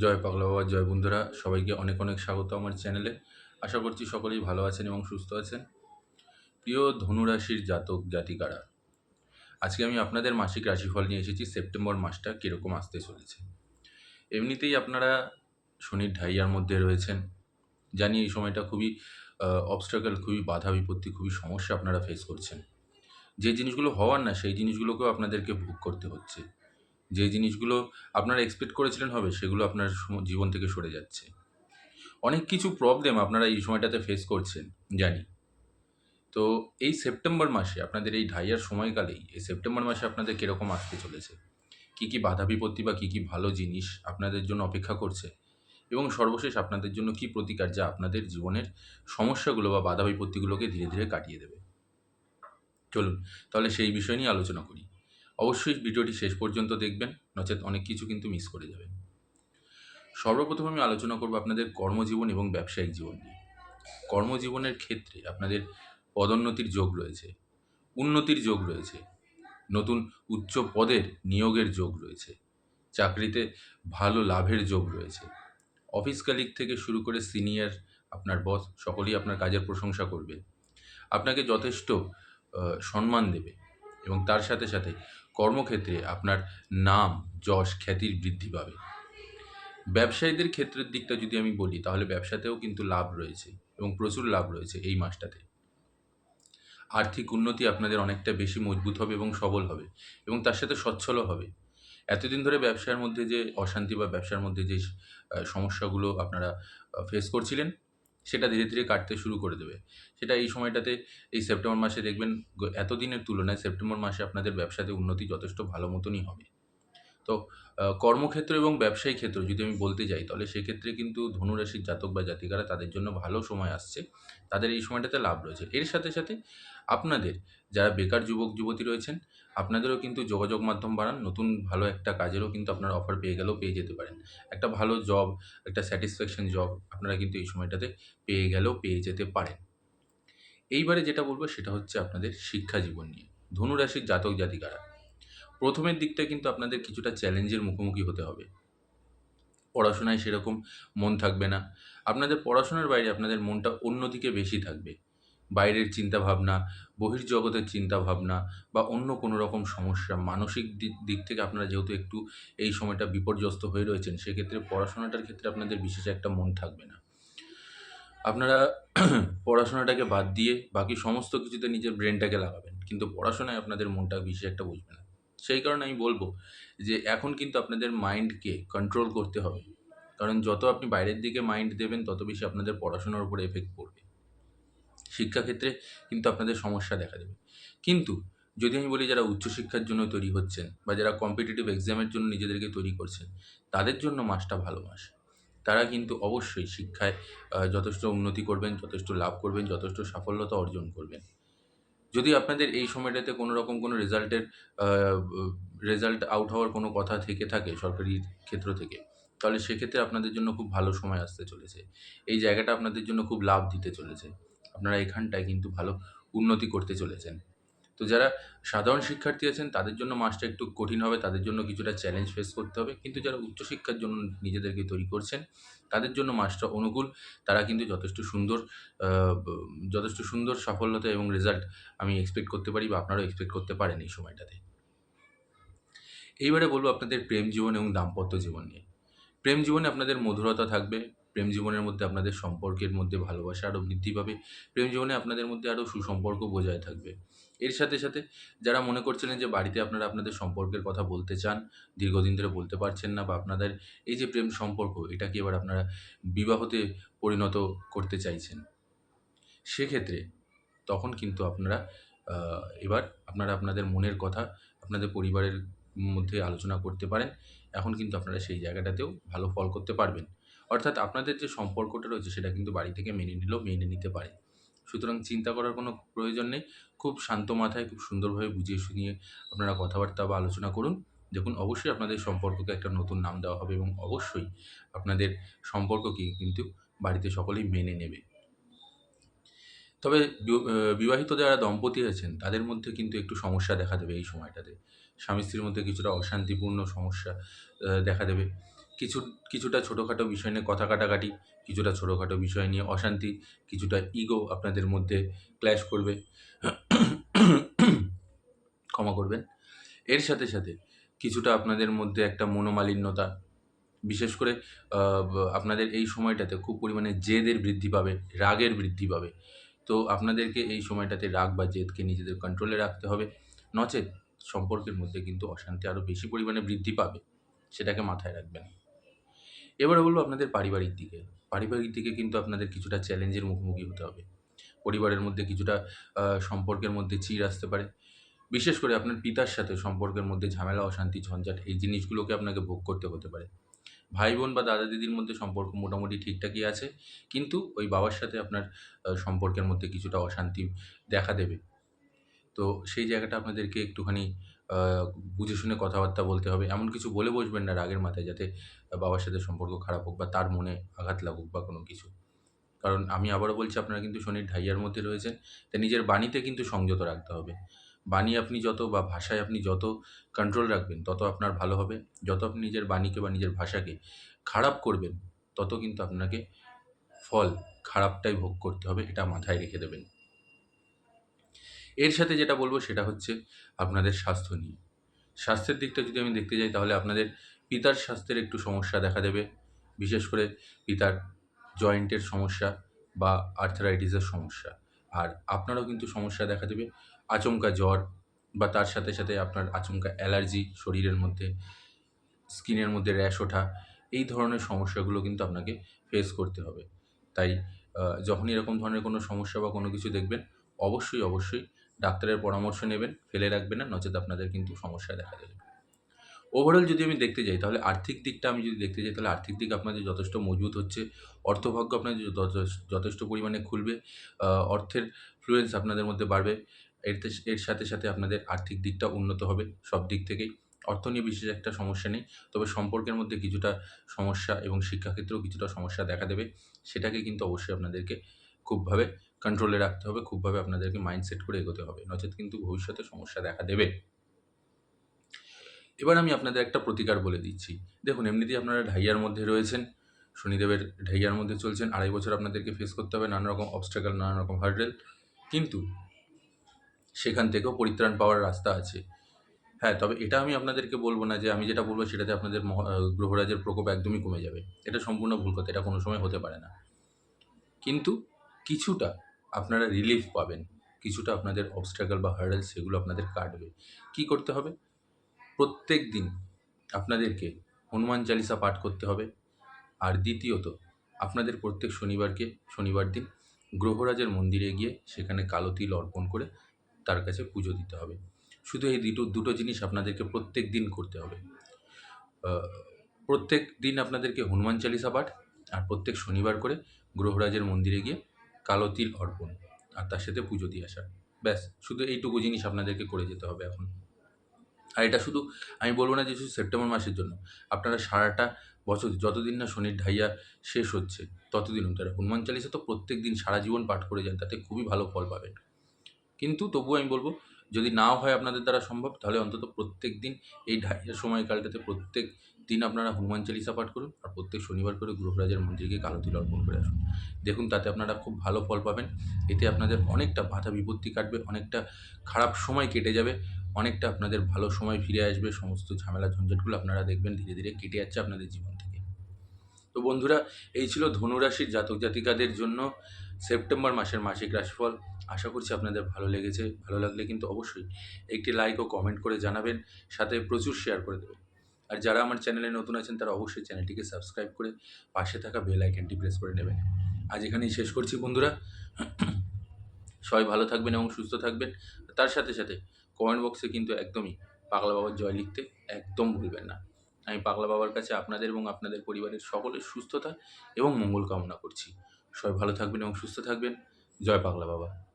জয় পাগলা বাবা, জয় বন্ধুরা, সবাইকে অনেক অনেক স্বাগত আমার চ্যানেলে। আশা করছি সকলেই ভালো আছেন এবং সুস্থ আছেন। প্রিয় ধনুরাশির জাতক জাতিকারা, আজকে আমি আপনাদের মাসিক রাশিফল নিয়ে এসেছি, সেপ্টেম্বর মাসটা কীরকম আসতে চলেছে। এমনিতেই আপনারা শনির ঢাইয়ার মধ্যে রয়েছেন, জানি এই সময়টা খুবই অবস্ট্রাগল খুবই বাধা বিপত্তি, খুবই সমস্যা আপনারা ফেস করছেন। যে জিনিসগুলো হওয়ার না, সেই জিনিসগুলোকেও আপনাদেরকে ভোগ করতে হচ্ছে। যে জিনিসগুলো আপনারা এক্সপেক্ট করেছিলেন হবে, সেগুলো আপনার জীবন থেকে সরে যাচ্ছে। অনেক কিছু প্রবলেম আপনারা এই সময়টাতে ফেস করছেন, জানি। তো এই সেপ্টেম্বর মাসে আপনাদের এই ঢাইয়ার সময়কালেই, এই সেপ্টেম্বর মাসে আপনাদের কীরকম আসতে চলেছে? কী কী বাধা বিপত্তি বা কী কী ভালো জিনিস আপনাদের জন্য অপেক্ষা করছে? এবং সর্বশেষ আপনাদের জন্য কী প্রতিকার যা আপনাদের জীবনের সমস্যাগুলো বা বাধা বিপত্তিগুলোকে ধীরে ধীরে কাটিয়ে দেবে? চলুন, তাহলে সেই বিষয় নিয়ে আলোচনা করি। অবশ্যই ভিডিওটি শেষ পর্যন্ত দেখবেন, নচেত অনেক কিছু কিন্তু মিস করে যাবেন। সর্বপ্রথম আমি আলোচনা করব আপনাদের কর্মজীবন এবং ব্যবসায়িক জীবন নিয়ে। কর্মজীবনের ক্ষেত্রে আপনাদের পদোন্নতির যোগ রয়েছে, উন্নতির যোগ রয়েছে, নতুন উচ্চ পদের নিয়োগের যোগ রয়েছে, চাকরিতে ভালো লাভের যোগ রয়েছে। অফিস কালিক থেকে শুরু করে সিনিয়র আপনার বস সকলেই আপনার কাজের প্রশংসা করবে। আপনাকে যথেষ্ট সম্মান দেবে এবং তার সাথে সাথে কর্মক্ষেত্রে আপনার নাম, যশ, খ্যাতির বৃদ্ধি পাবে। ব্যবসায়ীদের ক্ষেত্রের দিকটা যদি আমি বলি, তাহলে ব্যবসাতেও কিন্তু লাভ রয়েছে এবং প্রচুর লাভ রয়েছে এই মাসটাতে। আর্থিক উন্নতি আপনাদের অনেকটা বেশি মজবুত হবে এবং সবল হবে এবং তার সাথে সচ্ছলও হবে। এতদিন ধরে ব্যবসার মধ্যে যে অশান্তি বা ব্যবসার মধ্যে যে সমস্যাগুলো আপনারা ফেস করছিলেন সেটা ধীরে ধীরে কাটতে শুরু করে দেবে। সেটা এই সময়টাতে, এই সেপ্টেম্বর মাসে দেখবেন এতদিনের তুলনায় সেপ্টেম্বর মাসে আপনাদের ব্যবসাতে উন্নতি যথেষ্ট ভালো মতনই হবে। তো কর্মক্ষেত্র এবং ব্যবসায়িক ক্ষেত্র যদি আমি বলতে যাই, তাহলে সেক্ষেত্রে কিন্তু ধনুরাশির জাতক বা জাতিকারা তাদের জন্য ভালো সময় আসছে। তাদের এই সময়টাতে লাভ রয়েছে। এর সাথে সাথে আপনাদের যারা বেকার যুবক, যুবতী রয়েছেন, আপনাদেরও কিন্তু যোগাযোগ মাধ্যম বাড়ান। নতুন ভালো একটা কাজেরও কিন্তু আপনারা অফার পেয়ে গেলেও পেয়ে যেতে পারেন। একটা ভালো জব একটা স্যাটিসফ্যাকশন জব আপনারা কিন্তু এই সময়টাতে পেয়ে গেলেও পেয়ে যেতে পারেন। এইবারে যেটা বলব, সেটা হচ্ছে আপনাদের শিক্ষা জীবন নিয়ে। ধনুরাশির জাতক, জাতিকারা প্রথমের দিকটা কিন্তু আপনাদের কিছুটা চ্যালেঞ্জের মুখোমুখি হতে হবে। পড়াশোনায় সেরকম মন থাকবে না। আপনাদের পড়াশোনার বাইরে আপনাদের মনটা অন্যদিকে বেশি থাকবে। বাইরের চিন্তাভাবনা, বহির্জগতের চিন্তাভাবনা বা অন্য কোনো রকম সমস্যা, মানসিক দিক থেকে আপনারা যেহেতু একটু এই সময়টা বিপর্যস্ত হয়ে রয়েছেন, সেক্ষেত্রে পড়াশোনাটার ক্ষেত্রে আপনাদের বিশেষ একটা মন থাকবে না। আপনারা পড়াশোনাটাকে বাদ দিয়ে বাকি সমস্ত কিছুতে নিজের ব্রেনটাকে লাগাবেন। কিন্তু পড়াশোনায় আপনাদের মনটা বেশি একটা বুঝবে না। সেই কারণে আমি বলব যে এখন কিন্তু আপনাদের মাইন্ডকে কন্ট্রোল করতে হবে। কারণ যত আপনি বাইরের দিকে মাইন্ড দেবেন, তত বেশি আপনাদের পড়াশোনার উপরে এফেক্ট পড়বে। শিক্ষাক্ষেত্রে কিন্তু আপনাদের সমস্যা দেখা দেবে। কিন্তু যদি আমি বলি যারা উচ্চশিক্ষার জন্য তৈরি হচ্ছেন বা যারা কম্পিটিটিভ এক্সামের জন্য নিজেদেরকে তৈরি করছেন, তাদের জন্য মাসটা ভালো মাস। তারা কিন্তু অবশ্যই শিক্ষায় যথেষ্ট উন্নতি করবেন, যথেষ্ট লাভ করবেন, যথেষ্ট সাফল্যতা অর্জন করবেন। যদি আপনাদের এই সময়টাতে কোনো রকম কোনো রেজাল্টের রেজাল্ট আউট হওয়ার কোনো কথা থেকে থাকে সরকারি ক্ষেত্র থেকে, তাহলে সেক্ষেত্রে আপনাদের জন্য খুব ভালো সময় আসতে চলেছে। এই জায়গাটা আপনাদের জন্য খুব লাভ দিতে চলেছে। আপনারা এখানটায় কিন্তু ভালো উন্নতি করতে চলেছেন। তো যারা সাধারণ শিক্ষার্থী আছেন, তাদের জন্য মাসটা একটু কঠিন হবে, তাদের জন্য কিছুটা চ্যালেঞ্জ ফেস করতে হবে। কিন্তু যারা উচ্চশিক্ষার জন্য নিজেদেরকে তৈরি করছেন, তাদের জন্য মাসটা অনুকূল। তারা কিন্তু যথেষ্ট সুন্দর যথেষ্ট সুন্দর সাফল্যতা এবং রেজাল্ট আমি এক্সপেক্ট করতে পারি বা আপনারাও এক্সপেক্ট করতে পারেন এই সময়টাতে। এইবারে বলব আপনাদের প্রেম জীবন এবং দাম্পত্য জীবন নিয়ে। প্রেম জীবনে আপনাদের মধুরতা থাকবে, প্রেম জীবনের মধ্যে আপনাদের সম্পর্কের মধ্যে ভালোবাসা আরও বৃদ্ধি পাবে, প্রেম জীবনে আপনাদের মধ্যে আরও সুসম্পর্ক বজায় থাকবে। এর সাথে সাথে যারা মনে করছিলেন যে বাড়িতে আপনারা আপনাদের সম্পর্কের কথা বলতে চান, দীর্ঘদিন ধরে বলতে পারছেন না বা আপনাদের এই যে প্রেম সম্পর্ক এটাকে এবার আপনারা বিবাহতে পরিণত করতে চাইছেন? সেক্ষেত্রে তখন কিন্তু আপনারা এবার আপনারা আপনাদের মনের কথা, আপনাদের পরিবারের মধ্যে আলোচনা করতে পারেন। এখন কিন্তু আপনারা সেই জায়গাটাতেও ভালো ফল করতে পারবেন। অর্থাৎ আপনাদের যে সম্পর্কটা রয়েছে, সেটা কিন্তু বাড়ি থেকে মেনে নিলেও মেনে নিতে পারে সুতরাং চিন্তা করার কোনো প্রয়োজন নেই। খুব শান্ত মাথায়, খুব সুন্দরভাবে বুঝিয়ে শুনিয়ে আপনারা কথাবার্তা বা আলোচনা করুন। দেখুন, অবশ্যই আপনাদের সম্পর্ককে একটা নতুন নাম দেওয়া হবে এবং অবশ্যই আপনাদের সম্পর্ককে কিন্তু বাড়িতে সকলেই মেনে নেবে। তবে বিবাহিত যারা দম্পতি আছেন, তাদের মধ্যে কিন্তু একটু সমস্যা দেখা দেবে এই সময়টাতে। স্বামী স্ত্রীর মধ্যে কিছুটা অশান্তিপূর্ণ সমস্যা দেখা দেবে। কিছু, কিছুটা ছোটোখাটো বিষয় নিয়ে কথা কাটাকাটি কিছুটা ছোটোখাটো বিষয় নিয়ে অশান্তি, কিছুটা ইগো আপনাদের মধ্যে ক্ল্যাশ করবে। ক্ষমা করবেন। এর সাথে সাথে কিছুটা আপনাদের মধ্যে একটা মনোমালিন্যতা, বিশেষ করে আপনাদের এই সময়টাতে খুব পরিমাণে জেদের বৃদ্ধি পাবে, রাগের বৃদ্ধি পাবে। তো আপনাদেরকে এই সময়টাতে রাগ বা জেদকে নিজেদের কন্ট্রোলে রাখতে হবে। নচেত সম্পর্কের মধ্যে কিন্তু অশান্তি আরও বেশি পরিমাণে বৃদ্ধি পাবে, সেটাকে মাথায় রাখবেন। এবারে বলব আপনাদের পারিবারিক দিকে। পারিবারিক দিকে কিন্তু আপনাদের কিছুটা চ্যালেঞ্জের মুখোমুখি হতে হবে। পরিবারের মধ্যে কিছুটা সম্পর্কের মধ্যে চিড় আসতে পারে। বিশেষ করে আপনার পিতার সাথে সম্পর্কের মধ্যে ঝামেলা, অশান্তি, ঝঞ্ঝাট, এই জিনিসগুলোকে আপনাকে ভোগ করতে হতে পারে। ভাই বোন বা দাদা দিদির মধ্যে সম্পর্ক মোটামুটি ঠিকঠাকই আছে, কিন্তু ওই বাবার সাথে আপনার সম্পর্কের মধ্যে কিছুটা অশান্তি দেখা দেবে। তো সেই জায়গাটা আপনাদেরকে একটুখানি বুঝে শুনে কথাবার্তা বলতে হবে। এমন কিছু বলে বসবেন না রাগের মাথায় যাতে বাবার সাথে সম্পর্ক খারাপ হোক বা তার মনে আঘাত লাগুক বা কোনো কিছু। কারণ আমি আবারও বলছি, আপনারা কিন্তু শনির ঢাইয়ার মধ্যে রয়েছেন তাই নিজের বাণীতে কিন্তু সংযত রাখতে হবে। বাণী আপনি যত বা ভাষায় আপনি যত কন্ট্রোল রাখবেন, তত আপনার ভালো হবে। যত আপনি নিজের বাণীকে বা নিজের ভাষাকে খারাপ করবেন, তত কিন্তু আপনাকে ফল খারাপটাই ভোগ করতে হবে, এটা মাথায় রেখে দেবেন। এর সাথে যেটা বলব সেটা হচ্ছে আপনাদের স্বাস্থ্য নিয়ে। স্বাস্থ্যের দিকটা যদি আমি দেখতে যাই তাহলে আপনাদের পিতার স্বাস্থ্যের একটু সমস্যা দেখা দেবে। বিশেষ করে পিতার জয়েন্টের সমস্যা বা আর্থারাইটিসের সমস্যা। আর আপনারও কিন্তু সমস্যা দেখা দেবে। আচমকা জ্বর বা তার সাথে সাথে আপনার আচমকা অ্যালার্জি শরীরের মধ্যে স্কিনের মধ্যে র্যাশ ওঠা এই ধরনের সমস্যাগুলো কিন্তু আপনাকে ফেস করতে হবে। তাই আহ, যখনই এরকম ধরনের কোনো সমস্যা বা কোনো কিছু দেখবেন অবশ্যই অবশ্যই ডাক্তারের পরামর্শ নেবেন, ফেলে রাখবেন না নচেত আপনাদের কিন্তু সমস্যা দেখা দেবে। ওভারঅল যদি আমি দেখতে যাই, তাহলে আর্থিক দিকটা আমি যদি দেখতে যাই, তাহলে আর্থিক দিক আপনাদের যথেষ্ট মজবুত হচ্ছে। অর্থভাগ্য আপনাদের যথেষ্ট- পরিমাণে খুলবে। অর্থের ফ্লুয়েন্স আপনাদের মধ্যে বাড়বে। এর এর সাথে সাথে আপনাদের আর্থিক দিকটা উন্নত হবে সব দিক থেকেই। অর্থ নিয়ে বিশেষ একটা সমস্যা নেই। তবে সম্পর্কের মধ্যে কিছুটা সমস্যা এবং শিক্ষাক্ষেত্রেও কিছুটা সমস্যা দেখা দেবে। সেটাকে কিন্তু অবশ্যই আপনাদেরকে খুবভাবে কন্ট্রোলে রাখতে হবে, খুবভাবে আপনাদেরকে মাইন্ডসেট করে এগোতে হবে, নচেত কিন্তু ভবিষ্যতে সমস্যা দেখা দেবে। এবার আমি আপনাদের একটা প্রতিকার বলে দিচ্ছি। দেখুন, এমনিতেই আপনারা ঢাইয়ার মধ্যে রয়েছেন, শনিদেবের ঢাইয়ার মধ্যে চলছেন, আড়াই বছর আপনাদেরকে ফেস করতে হবে, নানা রকম অবস্ট্রাগল নানা রকম হার্ডেল কিন্তু সেখান থেকেও পরিত্রাণ পাওয়ার রাস্তা আছে। হ্যাঁ তবে এটা আমি আপনাদেরকে বলব না যে আমি যেটা বলব সেটাতে আপনাদের গ্রহরাজের প্রকোপ একদমই কমে যাবে। এটা সম্পূর্ণ ভুল কথা, এটা কোনো সময় হতে পারে না। কিন্তু কিছুটা আপনারা রিলিফ পাবেন। কিছুটা আপনাদের অবস্ট্রাগল বা হার্ডেল সেগুলো আপনাদের কাটবে। কি করতে হবে? প্রত্যেক দিন আপনাদেরকে হনুমান চালিসা পাঠ করতে হবে। আর দ্বিতীয়ত, আপনাদের প্রত্যেক শনিবারকে, শনিবার দিন গ্রহরাজের মন্দিরে গিয়ে সেখানে কালো তিল অর্পণ করে তার কাছে পুজো দিতে হবে। শুধু এই দুটো দুটো জিনিস আপনাদেরকে প্রত্যেক দিন করতে হবে। প্রত্যেক দিন আপনাদেরকে হনুমান চালিসা পাঠ আর প্রত্যেক শনিবার করে গ্রহরাজের মন্দিরে গিয়ে কালো তিল অর্পণ আর তার সাথে পুজো দিয়ে আসা। ব্যাস, শুধু এইটুকু জিনিস আপনাদেরকে করে যেতে হবে এখন। আর এটা শুধু, আমি বলব না যে শুধু সেপ্টেম্বর মাসের জন্য। আপনারা সারাটা বছর যতদিন না শনির ঢাইয়া শেষ হচ্ছে, ততদিন তারা হনুমান চালিসা তো প্রত্যেক দিন সারা জীবন পাঠ করে যান, তাতে খুবই ভালো ফল পাবেন। কিন্তু তবুও আমি বলব, যদি নাও হয় আপনাদের দ্বারা সম্ভব, তাহলে অন্তত প্রত্যেক দিন এই ঢাইয়ের সময়কালটাতে প্রত্যেক দিন আপনারা হনুমান চালিসা পাঠ করুন আর প্রত্যেক শনিবার করে গ্রহরাজের মন্দিরকে কালো তিল অর্পণ করে আসুন। দেখুন, তাতে আপনারা খুব ভালো ফল পাবেন। এতে আপনাদের অনেকটা বাধা বিপত্তি কাটবে, অনেকটা খারাপ সময় কেটে যাবে, অনেকটা আপনাদের ভালো সময় ফিরে আসবে। সমস্ত ঝামেলা ঝঞ্ঝাটগুলো আপনারা দেখবেন ধীরে ধীরে কেটে যাচ্ছে আপনাদের জীবন থেকে। তো বন্ধুরা, এই ছিল ধনুরাশির জাতক জাতিকাদের জন্য সেপ্টেম্বর মাসের মাসিক রাশিফল। আশা করছি আপনাদের ভালো লেগেছে। ভালো লাগলে কিন্তু অবশ্যই একটি লাইক ও কমেন্ট করে জানাবেন, সাথে প্রচুর শেয়ার করে দেবেন। আর যারা আমার চ্যানেলে নতুন আছেন, তারা অবশ্যই চ্যানেলটিকে সাবস্ক্রাইব করে পাশে থাকা বেল আইকনটি প্রেস করে নেবেন। আজ এখানেই শেষ করছি বন্ধুরা। সবাই ভালো থাকবেন এবং সুস্থ থাকবেন। তার সাথে সাথে কমেন্ট বক্সে কিন্তু একদমই পাগলা বাবার জয় লিখতে একদম ভুলবেন না। আমি পাগলা বাবার কাছে আপনাদের এবং আপনাদের পরিবারের সকলের সুস্থতা এবং মঙ্গল কামনা করছি। সবাই ভালো থাকবেন এবং সুস্থ থাকবেন। জয় পাগলা বাবা।